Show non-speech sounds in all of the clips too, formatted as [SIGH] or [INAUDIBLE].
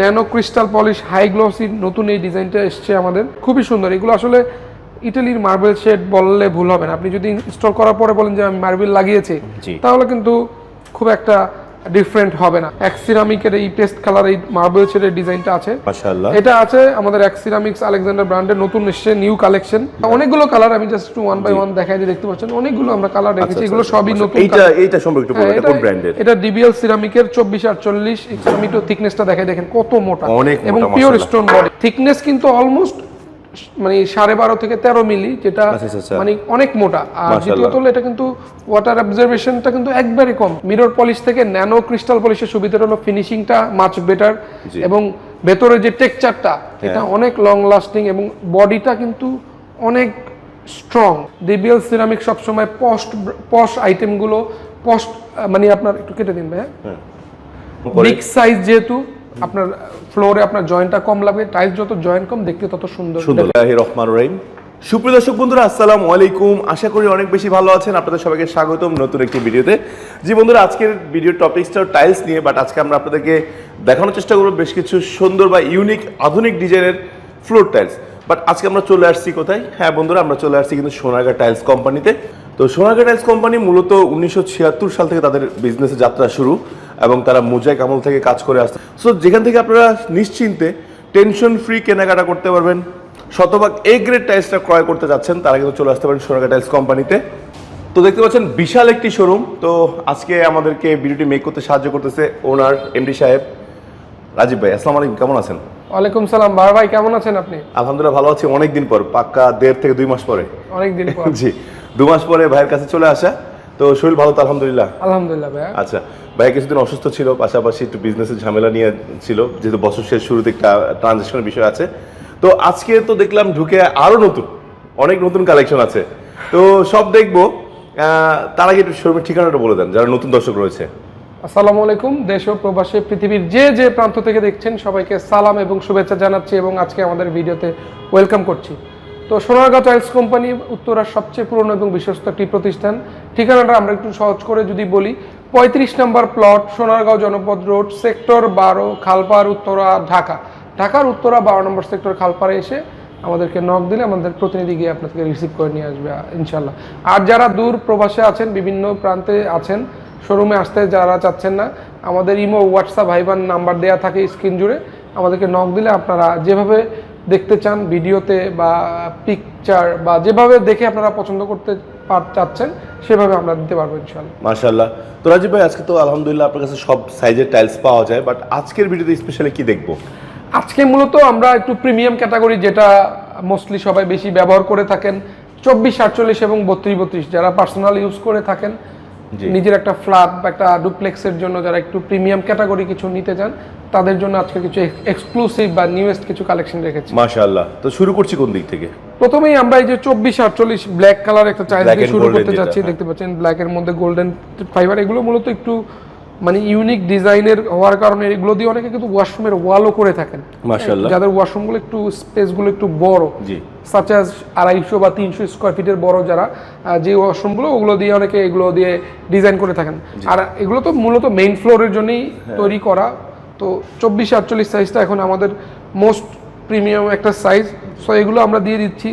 Nano crystal polish high glossy নতুন এই ডিজাইনটা এসছে আমাদের। খুবই সুন্দর। এগুলো আসলে ইটালির মার্বেল শেড বললে ভুল হবে না। আপনি যদি ইনস্টল করার পরে বলেন যে আমি মার্বেল লাগিয়েছি তাহলে কিন্তু খুব একটা ডিফারেন্ট হবে না। এক্সিরামিকের এই পেস্ট কালার এই মার্বেল শেডের ডিজাইনটা আছে। মাশাআল্লাহ। এটা আছে আমাদের এক্সিরামিক্স আলেকজান্ডার ব্র্যান্ডের নতুন এসছে নিউ কালেকশন অনেকগুলো কালার আমি জাস্ট ওয়ান বাই ওয়ান দেখাই দিয়ে দেখতে পাচ্ছেন অনেকগুলো আমরা কালার রেখেছি এগুলো সবই নতুন আচ্ছা, এইটা এইটা সম্পর্কে একটু বলুন হ্যাঁ, এটা কোন ব্র্যান্ডের এটা ডিবিএল সিরামিকের চব্বিশ আটচল্লিশ আমি একটু থিকনেসটা দেখাই দেখেন কত মোটা। অনেক এবং পিওর। স্টোন বডি থিকনেস কিন্তু অলমোস্ট মানে সাড়ে বারো থেকে তেরো মিলি যেটা আচ্ছা, আচ্ছা, আচ্ছা। মানে অনেক মোটা। আর দ্বিতীয়ত হলো এটা কিন্তু ওয়াটার অবজারভেশনটা কিন্তু একবারে কম। মিরর পলিশ থেকে ন্যানো ক্রিস্টাল পলিশের সুবিধাটা হলো ফিনিশিংটা মাছ বেটার এবং ভেতরে যে টেক্সচারটা এটা অনেক লং লাস্টিং এবং বডিটা কিন্তু অনেক স্ট্রং ডিবিএল সিরামিক সবসময় পস্ট পশ আইটেমগুলো পস্ট মানে আপনার একটু কেটে দিন ভাই পরে- বিগ সাইজ যেহেতু আপনার ফ্লোরে আপনার জয়েন্টটা কম লাগবে টাইলস যত জয়েন্ট কম দেখতে তত সুন্দর। সুন্দর। রহমান রহিম। সুপ্রিয় দর্শক বন্ধুরা আসসালামু আলাইকুম। আশা করি অনেক বেশি ভালো আছেন। আপনাদের সবাইকে স্বাগতম নতুন একটি ভিডিওতে। জি বন্ধুরা আজকের ভিডিও টপিকসটা টাইলস নিয়ে বাট আজকে আমরা আপনাদেরকে দেখানোর চেষ্টা করব বেশ কিছু সুন্দর বা ইউনিক আধুনিক ডিজাইনের ফ্লোর টাইলস বাট আজকে আমরা চলে আসছি কোথায়? হ্যাঁ বন্ধুরা আমরা চলে আসছি কিন্তু সোনারগা টাইলস কোম্পানিতে তো সোনারগা টাইলস কোম্পানি মূলত উনিশশো ছিয়াত্তর সাল থেকে তাদের বিজনেসের যাত্রা শুরু এবং তারা মোজাইক আমল থেকে কাজ করে আসছে সো যেখান থেকে আপনারা নিশ্চিন্তে টেনশন ফ্রি কেনাকাটা করতে পারবেন শতভাগ এ গ্রেড টাইলসটা ক্রয় করতে যাচ্ছেন তারা কিন্তু চলে আসতে পারেন সোনারগা টাইলস কোম্পানিতে তো। দেখতে পাচ্ছেন বিশাল একটি শোরুম তো আজকে আমাদেরকে ভিডিওটি মেক করতে সাহায্য করতেছে ওনার এমডি সাহেব। রাজীব ভাই আসসালামু আলাইকুম কেমন আছেন? ওয়ালাইকুম সালাম। বার ভাই কেমন আছেন আপনি? আলহামদুলিল্লাহ ভালো আছি। অনেকদিন পর পাক্কা দেড় থেকে দুই মাস পরে। অনেকদিন পর। [LAUGHS] জি। দু মাস পরে ভাইয়ের কাছে চলে আসা। তো শরীর ভালো তো আলহামদুলিল্লাহ। আলহামদুলিল্লাহ ভাইয়া। আচ্ছা ভাই কিছুদিন অসুস্থ ছিল পাশাপাশি একটু বিজনেসের ঝামেলা নিয়ে ছিল যেহেতু বছর শেষ শুরুতে একটা ট্রানজেকশনের বিষয় আছে। তো আজকে তো দেখলাম ঢুকে আরও নতুন অনেক নতুন কালেকশন আছে। তো সব দেখব তার আগে একটু শোরুমের ঠিকানাটা বলে দেন যারা নতুন দর্শক রয়েছে। আসসালামু আলাইকুম দেশ ও প্রবাসে পৃথিবীর যে যে প্রান্ত থেকে দেখছেন সবাইকে সালাম এবং শুভেচ্ছা জানাচ্ছি এবং আজকে আমাদের ভিডিওতে ওয়েলকাম করছি। তো সোনারগাঁও টাইলস কোম্পানি উত্তরার সবচেয়ে পুরনো এবং বিশ্বস্ত একটি প্রতিষ্ঠান। ঠিকানাটা আমরা একটু সহজ করে যদি বলি, পঁয়ত্রিশ নম্বর প্লট সোনারগাঁও জনপদ রোড, সেক্টর বারো, খালপাড়, উত্তরা, ঢাকা। ঢাকার উত্তরা বারো নম্বর সেক্টর খালপাড়ে এসে আমাদেরকে নক দিলে আমাদের প্রতিনিধি গিয়ে আপনাদেরকে রিসিভ করে নিয়ে আসবে ইনশাল্লাহ আর যারা দূর প্রবাসে আছেন, বিভিন্ন প্রান্তে আছেন শোরুমে আসতে যারা চাচ্ছেন না, আমাদের ইমো হোয়াটসঅ্যাপ ভাইবান নাম্বার দেওয়া থাকে স্ক্রিন জুড়ে। আমাদেরকে নক দিলে আপনারা যেভাবে দেখতে চান ভিডিওতে বা পিকচার বা যেভাবে দেখে আপনারা পছন্দ করতে চাচ্ছেন সেভাবে আমরা দিতে পারব ইনশাল্লাহ মাশাল্লাহ তো রাজীব ভাই আজকে তো আলহামদুলিল্লাহ আপনার কাছে সব সাইজের টাইলস পাওয়া যায় বাট আজকের ভিডিওতে স্পেশালি কি দেখব আজকে মূলত আমরা একটু প্রিমিয়াম ক্যাটাগরি যেটা মোস্টলি সবাই বেশি ব্যবহার করে থাকেন চব্বিশ আটচল্লিশ এবং বত্রিশ বত্রিশ যারা পার্সোনাল ইউজ করে থাকেন। নিজের একটা ফ্ল্যাট বা একটা ডুপ্লেক্সের জন্য যারা একটু প্রিমিয়াম ক্যাটাগরি কিছু নিতে চান তাদের জন্য আজকে কিছু এক্সক্লুসিভ বা নিউয়েস্ট কিছু কালেকশন রেখেছি। মাশাআল্লাহ। তো শুরু করছি কোন দিক থেকে? প্রথমেই আমরা এই যে চব্বিশ আটচল্লিশ ব্ল্যাক কালার একটা দিয়ে শুরু করতে যাচ্ছি হ্যাঁ। দেখতে পাচ্ছেন ব্ল্যাক এর মধ্যে গোল্ডেন ফাইবার এগুলো মূলত একটু মানে ইউনিক ডিজাইনের হওয়ার কারণে এগুলো দিয়ে অনেকে কিন্তু ওয়াশরুমের ওয়ালও করে থাকেন। মাশাআল্লাহ। যাদের ওয়াশরুমগুলো একটু স্পেসগুলো একটু বড় জি। সাচ অ্যাজ আড়াইশো বা তিনশো স্কোয়ার ফিটের বড় যারা যে ওয়াশরুমগুলো ওগুলো দিয়ে অনেকে এগুলো দিয়ে ডিজাইন করে থাকেন। আর এগুলো তো মূলত মেইন ফ্লোরের জন্যই হ্যাঁ। তৈরি করা। তো চব্বিশ আটচল্লিশ সাইজটা এখন আমাদের মোস্ট প্রিমিয়াম একটা সাইজ সো এগুলো আমরা দিয়ে দিচ্ছি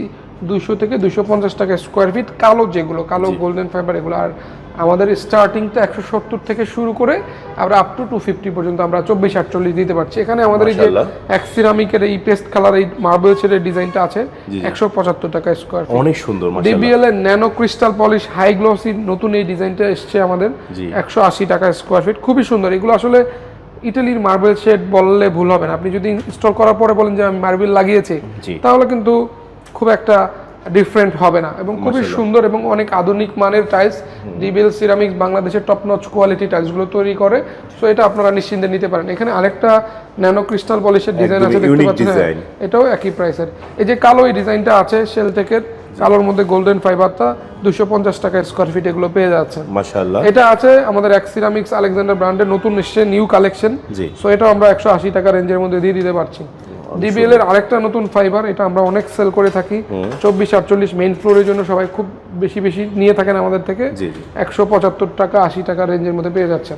দুইশো থেকে দুইশো পঞ্চাশ টাকা স্কোয়ার ফিট কালো যেগুলো কালো গোল্ডেন ফাইবার এগুলো। আর আমাদের স্টার্টিংটা একশো সত্তর থেকে শুরু করে আমরা আপ টু টু ফিফটি পর্যন্ত আমরা চব্বিশ আটচল্লিশ দিতে পারছি। এখানে আমাদের এই যে। এক সিরামিকের এই পেস্ট কালার এই মার্বেল শেডের ডিজাইনটা আছে একশো পঁচাত্তর টাকা স্কোয়ার অনেক সুন্দর ডিবিএল এর nano crystal polish high glossy নতুন এই ডিজাইনটা এসছে আমাদের একশো আশি টাকা স্কোয়ার ফিট খুবই সুন্দর। এগুলো আসলে ইটালির মার্বেল শেড বললে ভুল হবে না। আপনি যদি ইনস্টল করার পরে বলেন যে আমি মার্বেল লাগিয়েছি তাহলে কিন্তু খুব একটা ডিফারেন্ট হবে না। এবং খুবই সুন্দর এবং অনেক আধুনিক মানের টাইলস ডিবিএল সিরামিক্স বাংলাদেশের টপ নচ কোয়ালিটি টাইলসগুলো তৈরি করে। সো এটা আপনারা নিশ্চিন্তে নিতে পারেন। এখানে আরেকটা ন্যানো ক্রিস্টাল পলিশের ডিজাইন আছে দেখতে পাচ্ছেন? হ্যাঁ, এটাও একই প্রাইসের এই যে কালো এই ডিজাইনটা আছে শেলটেকের কালোর মধ্যে গোল্ডেন ফাইবারটা দুশো পঞ্চাশ টাকা স্কোয়ার ফিট এগুলো পেয়ে যাচ্ছে মাশাআল্লাহ। এটা আছে আমাদের এক্সিরামিক্স আলেকজান্ডার ব্র্যান্ডের নতুন এসছে নিউ কালেকশন সো এটাও আমরা একশো আশি টাকা রেঞ্জের মধ্যে দিয়ে দিতে পারছি। ডিবিএল এর আরেকটা নতুন ফাইবার এটা আমরা অনেক সেল করে থাকি। চব্বিশ আটচল্লিশ মেইন ফ্লোরের জন্য সবাই খুব বেশি বেশি নিয়ে থাকেন আমাদের থেকে। একশো পঁচাত্তর টাকা আশি টাকা রেঞ্জের মধ্যে পেয়ে যাচ্ছে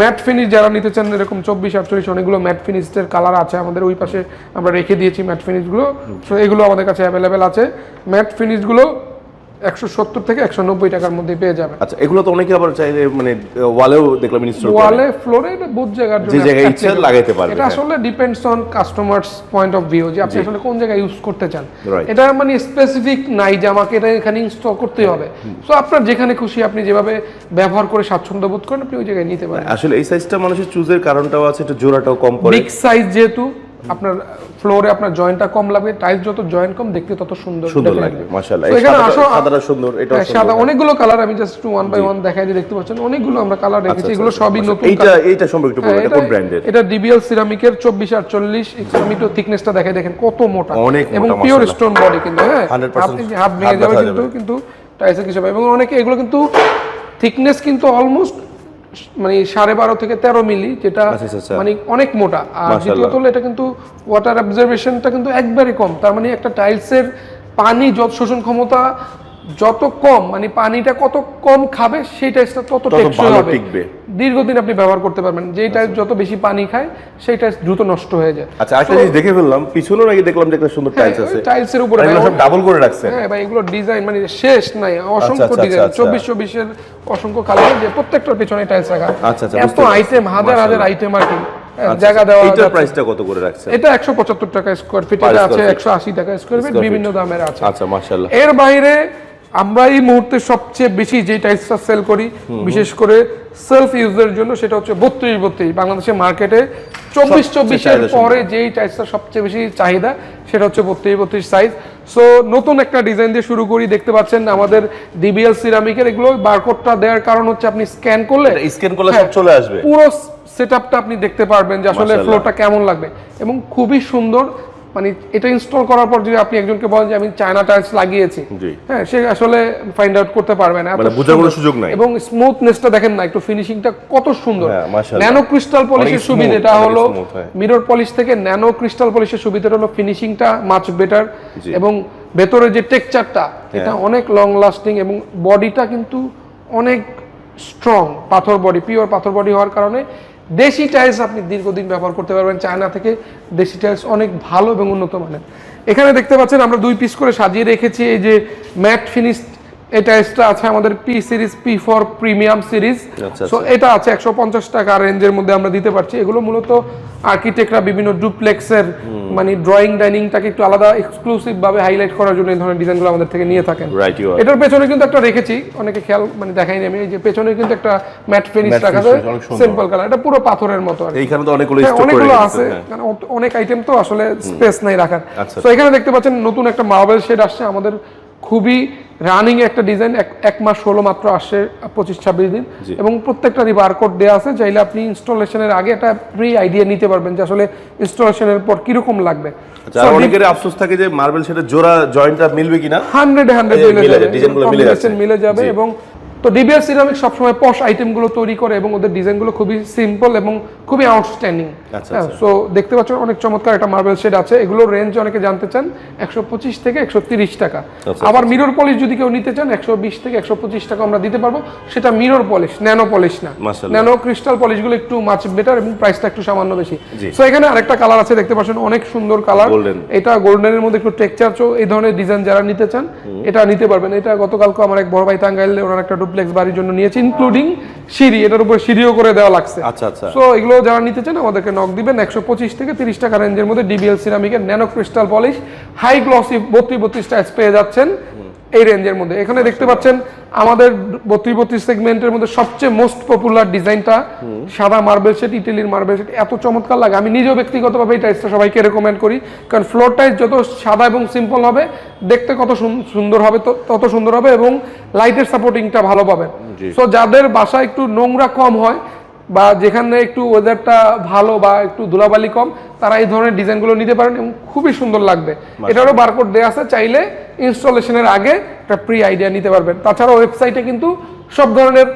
ম্যাট ফিনিশ যারা নিতে চান এরকম চব্বিশ আটচল্লিশ অনেকগুলো ম্যাট ফিনিশের কালার আছে আমাদের ওই পাশে আমরা রেখে দিয়েছি ম্যাট ফিনিশগুলো তো এগুলো আমাদের কাছে অ্যাভেলেবেল আছে। ম্যাট ফিনিশগুলো একশো সত্তর থেকে একশো নব্বই টাকার মধ্যে পেয়ে যাবেন আচ্ছা এগুলো তো অনেকে আবার চাইলে মানে ওয়ালেও দেখলাম ইনস্টল ওয়ালে ফ্লোরে বহুত জায়গার যে জায়গায়। ইচ্ছা লাগাইতে পারবে, এটা হ্যাঁ। আসলে depends on customers point of view যে আপনি আসলে কোন জায়গায় ইউজ করতে চান। এটা মানে স্পেসিফিক নাই যে আমাকে এটা এখানে ইনস্টল করতে হবে। সো আপনার যেখানে খুশি আপনি যেভাবে ব্যবহার করে স্বাচ্ছন্দ্য বোধ করেন আপনি ওই জায়গায় নিতে পারেন। আসলে এই সাইজটা মানুষের চুজের কারণটাও আছে একটু জোড়াটাও কম পড়ে বিগ সাইজ যেহেতু আপনার ফ্লোরে আপনার জয়েন্টটা কম লাগবে টাইলস যত জয়েন্ট কম দেখতে তত সুন্দর সুন্দর লাগবে মাশাআল্লাহ। এখানে সাদাটা- আসো সাদাটা সুন্দর এটা হ্যাঁ, সাদা অনেকগুলো কালার আমি জাস্ট ওয়ান বাই ওয়ান দেখাই দিয়ে দেখতে পাচ্ছেন। অনেকগুলো আমরা কালার রেখেছি এগুলো সবই নতুন আচ্ছা, এইটা এইটা সম্পর্কে একটু বলুন হ্যাঁ, এটা কোন ব্র্যান্ডের এটা ডিবিএল সিরামিকের চব্বিশ আটচল্লিশ আমি তো থিকনেসটা দেখাই দেখেন কত মোটা। এবং পিওর। স্টোন বডি কিন্তু হ্যাঁ 100% আপনি হাত ভেঙে যাবে কিন্তু। কিন্তু টাইসের কিছু এবং অনেকে এগুলো কিন্তু থিকনেস কিন্তু অলমোস্ট মানে সাড়ে বারো থেকে তেরো মিলি যেটা আচ্ছা, আচ্ছা, আচ্ছা। মানে অনেক মোটা আর। দ্বিতীয়ত হলো এটা কিন্তু ওয়াটার অবজারভেশনটা কিন্তু একবারে কম তার মানে একটা টাইলসের পানি যত শোষণ ক্ষমতা যত কম মানে পানিটা কত কম খাবে সেই তত টেকসই হবে। দীর্ঘদিন আপনি ব্যবহার করতে পারবেন। যেই টাইলস যত বেশি পানি খায় সেই টাইলস দ্রুত নষ্ট হয়ে যায়। আচ্ছা আরেকটা জিনিস দেখে ফেললাম পিছনেও নাকি দেখলাম যে একটা সুন্দর টাইলস আছে। টাইলসের উপরে সব ডাবল করে রাখছেন। হ্যাঁ ভাই এগুলো ডিজাইন মানে শেষ নাই অসংখ্য আচ্ছা, ডিজাইন আচ্ছা। চব্বিশ চব্বিশের অসংখ্য কালার যে প্রত্যেকটার পেছনে টাইলস রাখা। আচ্ছা, আচ্ছা, এত আইটেম হাজার হাজার আইটেম আর কি। হ্যাঁ, জায়গা দেওয়া যাচ্ছে। প্রাইসটা কত করে রাখছেন? এটা একশো পঁচাত্তর টাকা স্কোয়ার ফিট এটা আছে feet। একশো আশি টাকা স্কোয়ার ফিট বিভিন্ন দামের আছে। আচ্ছা মাশাআল্লাহ। এর বাইরে আমরা এই মুহূর্তে সবচেয়ে বেশি যে টাইলসটা সেল করি বিশেষ করে সেলফ ইউজের জন্য সেটা হচ্ছে বত্রিশ বত্রিশ। বাংলাদেশের মার্কেটে চব্বিশ চব্বিশের পরে যেই টাইলসটা সবচেয়ে বেশি চাহিদা সেটা হচ্ছে বত্রিশ বত্রিশ সাইজ সো নতুন একটা ডিজাইন দিয়ে শুরু করি দেখতে পাচ্ছেন আমাদের ডিবিএল সিরামিকের এগুলো বারকোডটা দেওয়ার কারণ হচ্ছে আপনি স্ক্যান করলে স্ক্যান করলে সব হ্যাঁ, চলে আসবে। পুরো সেটআপটা আপনি দেখতে পারবেন যে আসলে। ফ্লোরটা কেমন লাগবে। এবং খুবই সুন্দর মানে এটা ইনস্টল করার পর যদি আপনি একজনকে বলেন যে আমি চায়না টাইলস লাগিয়েছি। হ্যাঁ সে আসলে ফাইন্ড আউট করতে পারবে না। মানে বোঝার কোনো সুযোগ নাই। এবং স্মুথনেসটা দেখেন না একটু ফিনিশিংটা কত সুন্দর। হ্যাঁ, ন্যানো ক্রিস্টাল পলিশের সুবিধাটা হলো হ্যাঁ। মিরর পলিশ থেকে ন্যানো ক্রিস্টাল পলিশের সুবিধাটা হলো ফিনিশিংটা মাচ বেটার এবং ভেতরে যে টেক্সচারটা এটা অনেক লং লাস্টিং এবং বডিটা কিন্তু অনেক স্ট্রং পাথর বডি পিওর পাথর বডি হওয়ার কারণে দেশি টাইলস আপনি দীর্ঘদিন ব্যবহার করতে পারবেন। চায়না থেকে দেশি টাইলস অনেক ভালো এবং উন্নত মানের। এখানে দেখতে পাচ্ছেন আমরা দুই পিস করে সাজিয়ে রেখেছি। এই যে ম্যাট ফিনিশ এই টাইলসটা আছে আমাদের P series P for premium series আচ্ছা, সো এটা আছে একশো পঞ্চাশ টাকা রেঞ্জের মধ্যে আমরা দিতে পারছি। এগুলো মূলত আর্কিটেক্টরা বিভিন্ন ডুপ্লেক্সের মানে ড্রয়িং ডাইনিংটাকে একটু আলাদা এক্সক্লুসিভ ভাবে হাইলাইট করার জন্য এই ধরনের ডিজাইনগুলো আমাদের থেকে নিয়ে থাকেন। এটার পেছনে কিন্তু একটা রেখেছি। অনেকে খেয়াল মানে দেখাইনি আমি। এই যে পেছনে কিন্তু একটা ম্যাট ফিনিশ রাখা যায় সিম্পল কালার এটা পুরো পাথরের মতো আর এইখানে তো অনেকগুলো হ্যাঁ, অনেকগুলো আছে। হ্যাঁ। অনেক আইটেম তো আসলে স্পেস নাই রাখার। আচ্ছা, তো এখানে দেখতে পাচ্ছেন নতুন একটা মার্বেল শেড আসছে। আমাদের খুবই রানিং একটা ডিজাইন এক মাস হলো মাত্র আসছে পঁচিশ ছাব্বিশ দিন। এবং প্রত্যেকটারই বারকোড দেওয়া আছে চাইলে আপনি ইনস্টলেশনের আগে একটা প্রি আইডিয়া নিতে পারবেন যে আসলে ইনস্টলেশনের পর কীরকম লাগবে আচ্ছা অনেকের আফসোস থাকে যে মার্বেল সেটা জোড়া জয়েন্টটা মিলবে কিনা হান্ড্রেড হান্ড্রেড মিলে যাবে। মিলে যাবে এবং তো ডিবিএস সিরামিক সবসময় পশ আইটেমগুলো তৈরি করে এবং ওদের ডিজাইনগুলো খুবই সিম্পল এবং খুবই আউটস্ট্যান্ডিং আচ্ছা, সো দেখতে পাচ্ছেন অনেক চমৎকার একটা মার্বেল শেড আছে। এগুলো রেঞ্জ অনেকে জানতে চান একশো পঁচিশ থেকে একশো তিরিশ টাকা। আচ্ছা, আবার মিরর পলিশ যদি কেউ নিতে চান একশো বিশ থেকে একশো পঁচিশ টাকা আমরা দিতে পারব। সেটা মিরর পলিশ ন্যানো পলিশ না। ন্যানো ক্রিস্টাল পলিশগুলো একটু মাছ বেটার এবং প্রাইসটা একটু সামান্য বেশি। সো এখানে আরেকটা কালার আছে দেখতে পাচ্ছেন অনেক সুন্দর কালার। এটা গোল্ডেনের মধ্যে একটু টেক্সচার চো এই ধরনের ডিজাইন যারা নিতে চান এটা নিতে পারবেন। এটা গতকালকে আমার এক বড় ভাই টাঙ্গাইলে ওনার একটা ডুপ্লেক্স বাড়ির জন্য নিয়েছে ইনক্লুডিং সিঁড়ি এটার উপর সিঁড়িও করে দেওয়া লাগছে। আচ্ছা আচ্ছা। সো এগুলো যারা নিতে চান আমাদেরকে নক দিবেন একশো পঁচিশ থেকে তিরিশ টাকা রেঞ্জের মধ্যে DBL সিরামিকের nano crystal polish high glossy বত্রিশ বত্রিশ টাইলস পেয়ে যাচ্ছেন। এই রেঞ্জের মধ্যে। এখানে দেখতে পাচ্ছেন আমাদের বত্রিশ বত্রিশ সেগমেন্টের মধ্যে সবচেয়ে মোস্ট পপুলার ডিজাইনটা সাদা মার্বেল সেট ইটালির মার্বেল সেট এত চমৎকার লাগে। আমি নিজেও ব্যক্তিগতভাবে এই টাইলসটা সবাইকে রেকমেন্ড করি। কারণ ফ্লোর টাইলস যত সাদা এবং সিম্পল হবে দেখতে কত সুন্দর হবে তত সুন্দর হবে এবং লাইটের সাপোর্টিংটা ভালো পাবেন। জি। সো যাদের বাসা একটু নোংরা কম হয় বা যেখানে একটু ওয়েদারটা ভালো বা একটু ধুলাবালি কম তারা এই ধরনের ডিজাইনগুলো নিতে পারেন এবং খুবই সুন্দর লাগবে। এটারও বারকোড দেওয়া আছে চাইলে ইনস্টলেশনের আগে একটা প্রি আইডিয়া নিতে পারবেন। তাছাড়া ওয়েবসাইটে কিন্তু সব ধরনের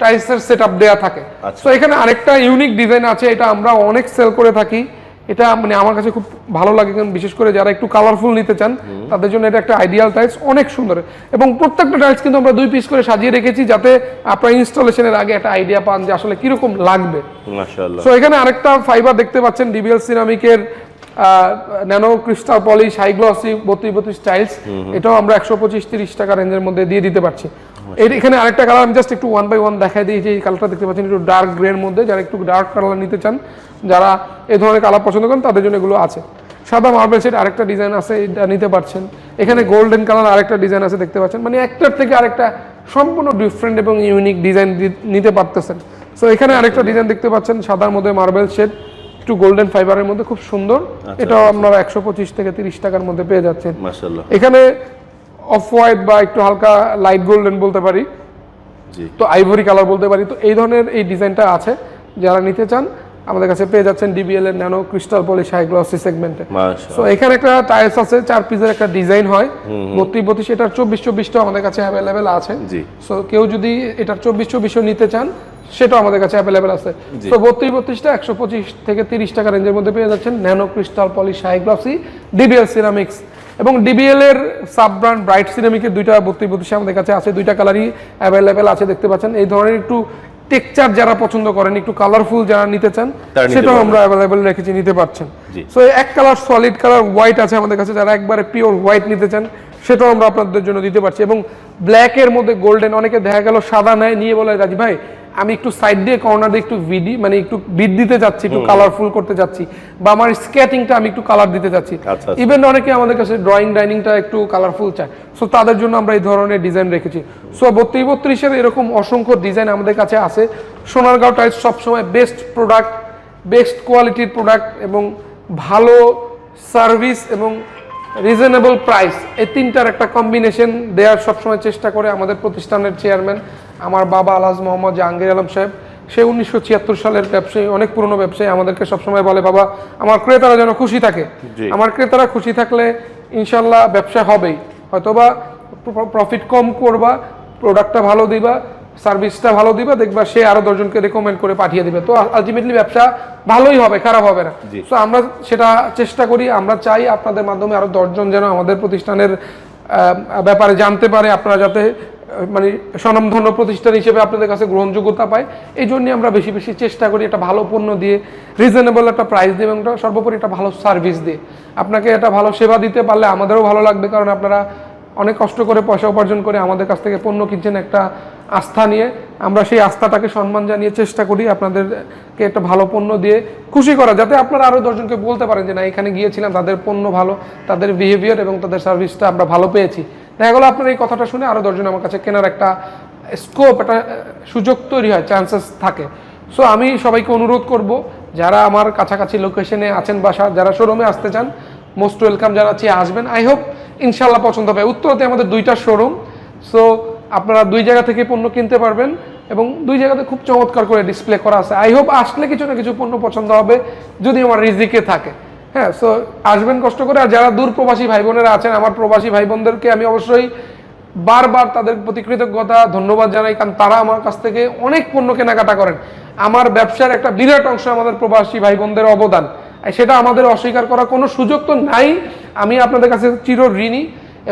টাইলসের সেট আপ দেওয়া থাকে। আচ্ছা। তো এখানে আরেকটা ইউনিক ডিজাইন আছে এটা আমরা অনেক সেল করে থাকি। এটা মানে আমার কাছে খুব ভালো লাগে কারণ বিশেষ করে যারা একটু কালারফুল নিতে চান তাদের জন্য এটা একটা আইডিয়াল টাইলস অনেক সুন্দর। এবং প্রত্যেকটা টাইলস কিন্তু আমরা দুই পিস করে সাজিয়ে রেখেছি যাতে আপনার ইনস্টলেশনের আগে একটা আইডিয়া পান যে আসলে কীরকম লাগবে। সো এখানে আরেকটা ফাইবার দেখতে পাচ্ছেন DBL সিরামিকের nano crystal polish high glossy বত্রিশ বত্রিশ টাইলস এটাও আমরা একশো পঁচিশ তিরিশ টাকা রেঞ্জের মধ্যে দিয়ে দিতে পারছি। এর এখানে আরেকটা কালার আমি জাস্ট একটু ওয়ান বাই ওয়ান দেখাই যে এই কালারটা দেখতে পাচ্ছেন একটু ডার্ক গ্রের মধ্যে। যারা একটু ডার্ক কালার নিতে চান যারা এই ধরনের কালার পছন্দ করেন তাদের জন্য এগুলো আছে। সাদা মার্বেল সেট আরেকটা ডিজাইন আছে এটা নিতে পারছেন। এখানে গোল্ডেন কালার আরেকটা ডিজাইন আছে দেখতে পাচ্ছেন। মানে একটার থেকে আরেকটা সম্পূর্ণ ডিফারেন্ট এবং ইউনিক ডিজাইন নিতে পারতেছেন। সো এখানে আরেকটা ডিজাইন দেখতে পাচ্ছেন সাদার মধ্যে মার্বেল শেড একটু গোল্ডেন ফাইবারের মধ্যে। খুব সুন্দর। এটাও আপনারা একশো পঁচিশ থেকে তিরিশ টাকার মধ্যে পেয়ে যাচ্ছেন। এখানে অফ হোয়াইট বা একটু হালকা লাইট গোল্ডেন বলতে পারি। তো আইভরি কালার বলতে পারি। তো এই ধরনের এই ডিজাইনটা আছে। যারা নিতে চান আমাদের কাছে পেয়ে যাচ্ছেন ডিবিএল এর nano crystal polish high glossy সেগমেন্টে সো এখানে একটা টাইলস আছে চার পিসের একটা ডিজাইন হয়। বত্রিশ বত্রিশ এটার চব্বিশ চব্বিশটাও আমাদের কাছে অ্যাভেলেবেল আছে। জি। সো কেউ যদি এটার চব্বিশ চব্বিশও নিতে চান সেটাও আমাদের কাছে অ্যাভেলেবেল আছে। তো বত্রিশ বত্রিশটা একশো পঁচিশ থেকে তিরিশ টাকা রেঞ্জের মধ্যে পেয়ে যাচ্ছেন nano crystal polish high glossy DBL ceramics এবং ডিবিএল এর সাব ব্র্যান্ড ব্রাইট সিরামিকের দুইটা বত্রিশ বত্রিশ আমাদের কাছে আছে দুইটা কালারই অ্যাভেলেবেল আছে দেখতে পাচ্ছেন। এই ধরনের একটু টেকচার যারা পছন্দ করেন একটু কালারফুল যারা নিতে চান সেটাও আমরা অ্যাভেলেবেল রেখেছি নিতে পারছেন। সো এক কালার সলিড কালার হোয়াইট আছে আমাদের কাছে যারা একবারে পিওর হোয়াইট নিতে চান সেটাও আমরা আপনাদের জন্য দিতে পারছি। এবং ব্ল্যাক এর মধ্যে গোল্ডেন অনেকে দেখা গেল সাদা নেয় নিয়ে বলে রাজি ভাই আমি একটু সাইড দিয়ে কর্নার দিয়ে একটু ভিডি মানে একটু বিট দিতে চাচ্ছি একটু কালারফুল করতে চাচ্ছি বা আমার স্কেটিংটা আমি একটু কালার দিতে চাচ্ছি আচ্ছা, আচ্ছা। ইভেন অনেকে আমাদের কাছে ড্রয়িং ডাইনিংটা একটু কালারফুল চায়। সো তাদের জন্য আমরা এই ধরনের ডিজাইন রেখেছি। সো বত্রিশ বত্রিশের এরকম অসংখ্য ডিজাইন আমাদের কাছে আছে। সোনারগাঁও টাইলস সবসময় বেস্ট প্রোডাক্ট বেস্ট কোয়ালিটির প্রোডাক্ট এবং ভালো সার্ভিস এবং রিজনেবল প্রাইস এই তিনটার একটা কম্বিনেশন দেওয়ার সবসময় চেষ্টা করে আমাদের প্রতিষ্ঠানের চেয়ারম্যান আমার বাবা আলহাজ মোহাম্মদ জাহাঙ্গীর আলম সাহেব সে উনিশশো ছিয়াত্তর সালের ব্যবসায়ী অনেক পুরনো ব্যবসায়ী আমাদেরকে সবসময় বলে বাবা আমার ক্রেতারা যেন খুশি থাকে। আমার ক্রেতারা খুশি থাকলে ইনশাল্লাহ ব্যবসা হবেই। হয়তোবা প্রফিট কম করবা প্রোডাক্টটা ভালো দিবা সার্ভিসটা ভালো দিবা দেখবা সে আরও দশজনকে রেকমেন্ড করে পাঠিয়ে দিবে। তো আলটিমেটলি ব্যবসা ভালোই হবে খারাপ হবে না। তো আমরা সেটা চেষ্টা করি আমরা চাই আপনাদের মাধ্যমে আরও দশজন যেন আমাদের প্রতিষ্ঠানের ব্যাপারে জানতে পারে আপনারা যাতে মানে স্বনামধন্য প্রতিষ্ঠান হিসেবে আপনাদের কাছে গ্রহণযোগ্যতা পায়। এই জন্য আমরা বেশি বেশি চেষ্টা করি একটা ভালো পণ্য দিয়ে রিজনেবল একটা প্রাইস দিয়ে এবং সর্বোপরি একটা ভালো সার্ভিস দিয়ে। আপনাকে একটা ভালো সেবা দিতে পারলে আমাদেরও ভালো লাগবে কারণ আপনারা অনেক কষ্ট করে পয়সা উপার্জন করে আমাদের কাছ থেকে পণ্য কিনছেন একটা আস্থা নিয়ে। আমরা সেই আস্থাটাকে সম্মান জানিয়ে চেষ্টা করি আপনাদেরকে একটা ভালো পণ্য দিয়ে খুশি করা, যাতে আপনারা আরও দশজনকে বলতে পারেন যে, না, এখানে গিয়েছিলাম, তাদের পণ্য ভালো, তাদের বিহেভিয়ার এবং তাদের সার্ভিসটা আমরা ভালো পেয়েছি। দেখা গেলো আপনার এই কথাটা শুনে আরও দশজন আমার কাছে কেনার একটা স্কোপ একটা সুযোগ তৈরি হয় চান্সেস থাকে। সো আমি সবাইকে অনুরোধ করব, যারা আমার কাছাকাছি লোকেশনে আছেন বা যারা শোরুমে আসতে চান মোস্ট ওয়েলকাম জানাচ্ছি আসবেন। আই হোপ ইনশাল্লাহ পছন্দ হবে। উত্তরতে আমাদের দুইটা শোরুম সো আপনারা দুই জায়গা থেকে পণ্য কিনতে পারবেন এবং দুই জায়গাতে খুব চমৎকার করে ডিসপ্লে করা আছে। আই হোপ আসলে কিছু না কিছু পণ্য পছন্দ হবে, যদি আমার রিজিকে থাকে। হ্যাঁ সো আসবেন কষ্ট করে। আর যারা দূর প্রবাসী ভাই বোনেরা আছেন, আমার প্রবাসী ভাই বোনদেরকে আমি অবশ্যই বারবার তাদের প্রতি কৃতজ্ঞতা, ধন্যবাদ জানাই, কারণ তারা আমার কাছ থেকে অনেক পণ্য কেনাকাটা করেন। আমার ব্যবসার একটা বিরাট অংশ আমাদের প্রবাসী ভাই বোনদের অবদান সেটা আমাদের অস্বীকার করার কোনো সুযোগ তো নাই। আমি আপনাদের কাছে চির ঋণী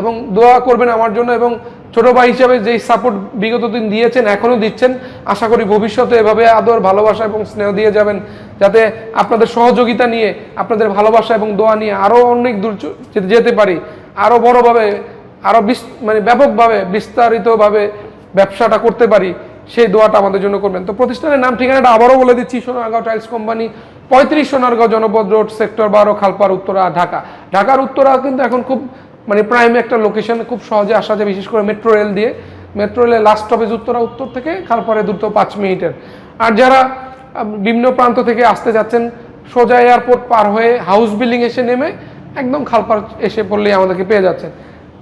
এবং দোয়া করবেন আমার জন্য এবং ছোট ভাই হিসাবে যেই সাপোর্ট বিগত দিন দিয়েছেন, এখনও দিচ্ছেন। আশা করি ভবিষ্যতে এভাবে আদর ভালোবাসা এবং স্নেহ দিয়ে যাবেন, যাতে আপনাদের সহযোগিতা নিয়ে, আপনাদের ভালোবাসা এবং দোয়া নিয়ে আরও অনেক দূর যেতে- পারি। আরও বড়োভাবে, আরও বিস- মানে ব্যাপকভাবে, বিস্তারিতভাবে ব্যবসাটা করতে পারি, সেই দোয়াটা আমাদের জন্য করবেন। তো প্রতিষ্ঠানের নাম, ঠিকানাটা আবারও বলে দিচ্ছি, সোনারগাঁও টাইলস কোম্পানি, পঁয়ত্রিশ সোনারগাঁও জনপদ রোড, সেক্টর বারো খালপার উত্তরা, ঢাকা। ঢাকার উত্তরা কিন্তু এখন খুব মানে প্রাইম একটা লোকেশন খুব সহজে আসা যায়, বিশেষ করে মেট্রো রেল দিয়ে। মেট্রো রেলের লাস্ট স্টপেজ উত্তরা, উত্তর থেকে খালপারে দ্রুত পাঁচ মিনিটের। আর যারা বিভিন্ন প্রান্ত থেকে আসতে যাচ্ছেন, সোজা এয়ারপোর্ট পার হয়ে হাউস বিল্ডিং এসে নেমে একদম খালপার এসে পড়লেই আমাদেরকে পেয়ে যাচ্ছেন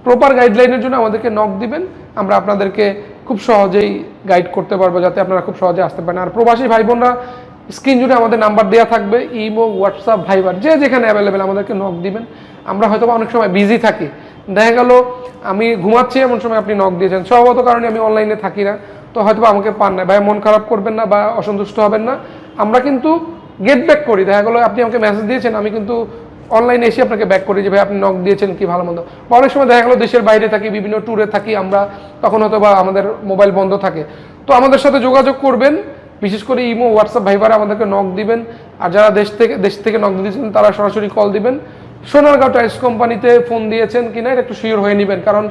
প্রপার গাইডলাইনের জন্য আমাদেরকে নক দিবেন, আমরা আপনাদেরকে খুব সহজেই গাইড করতে পারব যাতে আপনারা খুব সহজে আসতে পারেন। আর প্রবাসী ভাই বোনরা স্ক্রিন জুড়ে আমাদের নাম্বার দেওয়া থাকবে ইমো হোয়াটসঅ্যাপ ভাইবার যে যেখানে অ্যাভেলেবেল আমাদেরকে নক দিবেন। আমরা হয়তো অনেক সময় বিজি থাকি। দেখা গেল, আমি ঘুমাচ্ছি, এমন সময় আপনি নক দিয়েছেন। স্বভাবত কারণে আমি অনলাইনে থাকি না। তো হয়তো আমাকে পান না। ভাই মন খারাপ করবেন না বা অসন্তুষ্ট হবেন না। আমরা কিন্তু গেট ব্যাক করি। দেখা গেলো, আপনি আমাকে মেসেজ দিয়েছেন, আমি কিন্তু অনলাইনে এসে আপনাকে ব্যাক করি যে ভাই আপনি নক দিয়েছেন, কি ভালো মন্দ? অনেক সময় দেখা গেলো, দেশের বাইরে থাকি, বিভিন্ন ট্যুরে থাকি আমরা, তখন হয়তো বা আমাদের মোবাইল বন্ধ থাকে। তো আমাদের সাথে যোগাযোগ করবেন। বিশেষ করে ইমো হোয়াটসঅ্যাপ ভাইবারে আমাদেরকে নক দিবেন। আর যারা দেশ থেকে দেশ থেকে নক দিয়েছেন তারা সরাসরি কল দিবেন। সোনারগাঁও টাইলস কোম্পানিতে ফোন দিয়েছেন কিনা এটা একটু শিওর হয়ে নেবেন। কারণ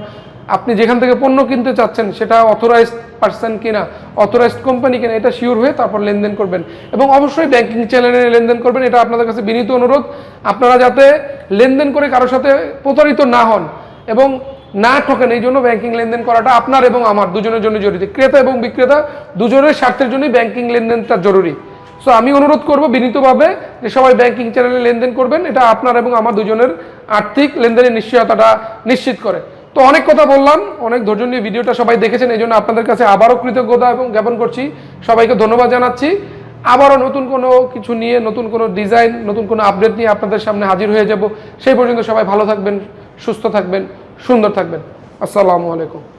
আপনি যেখান থেকে পণ্য কিনতে চাচ্ছেন, সেটা অথরাইজড পার্সন কিনা অথরাইজড কোম্পানি কিনা, এটা শিওর হয়ে তারপর লেনদেন করবেন। এবং অবশ্যই ব্যাংকিং চ্যানেলে লেনদেন করবেন, এটা আপনাদের কাছে বিনীত অনুরোধ। আপনারা যাতে লেনদেন করে কারোর সাথে প্রতারিত না হন এবং না ঠকেন, এই জন্য ব্যাংকিং লেনদেন করাটা আপনার এবং আমার, দুজনের জন্য জরুরি। ক্রেতা এবং বিক্রেতা, দুজনের স্বার্থের জন্যই ব্যাংকিং লেনদেনটা জরুরি। সো আমি অনুরোধ করব বিনীতভাবে যে সবাই ব্যাংকিং চ্যানেলে লেনদেন করবেন। এটা আপনার এবং আমার দুজনের আর্থিক লেনদেনের নিশ্চয়তাটা নিশ্চিত করে। তো অনেক কথা বললাম, অনেক ধৈর্য নিয়ে ভিডিওটা সবাই দেখেছেন এই জন্য আপনাদের কাছে আবারও কৃতজ্ঞতা এবং জ্ঞাপন করছি। সবাইকে ধন্যবাদ জানাচ্ছি। আবারও নতুন কোনো কিছু নিয়ে, নতুন কোনো ডিজাইন নতুন কোনো আপডেট নিয়ে আপনাদের সামনে হাজির হয়ে যাব। সেই পর্যন্ত সবাই ভালো থাকবেন, সুস্থ থাকবেন, সুন্দর থাকবেন। আসসালামু আলাইকুম।